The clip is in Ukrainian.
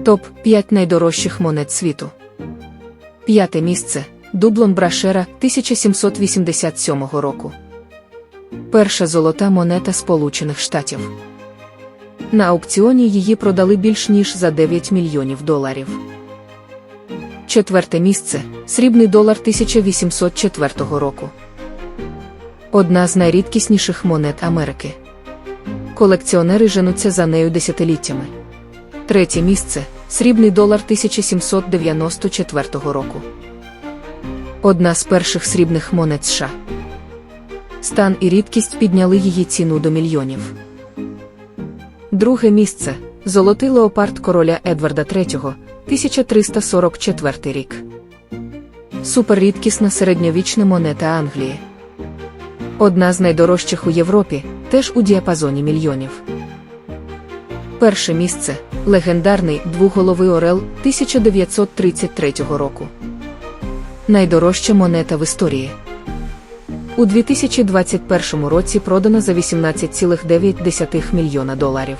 Топ 5 найдорожчих монет світу. П'яте місце Дублон Брашера 1787 року. Перша золота монета Сполучених Штатів. На аукціоні її продали більш ніж за 9 мільйонів доларів. Четверте місце срібний долар 1804 року. Одна з найрідкісніших монет Америки. Колекціонери женуться за нею десятиліттями. Третє місце срібний долар 1794 року. Одна з перших срібних монет США. Стан і рідкість підняли її ціну до мільйонів. Друге місце золотий леопард короля Едварда III, 1344 рік. Суперрідкісна середньовічна монета Англії. Одна з найдорожчих у Європі, теж у діапазоні мільйонів. Перше місце легендарний двуголовий Орел 1933 року. Найдорожча монета в історії. У 2021 році продана за 18,9 мільйона доларів.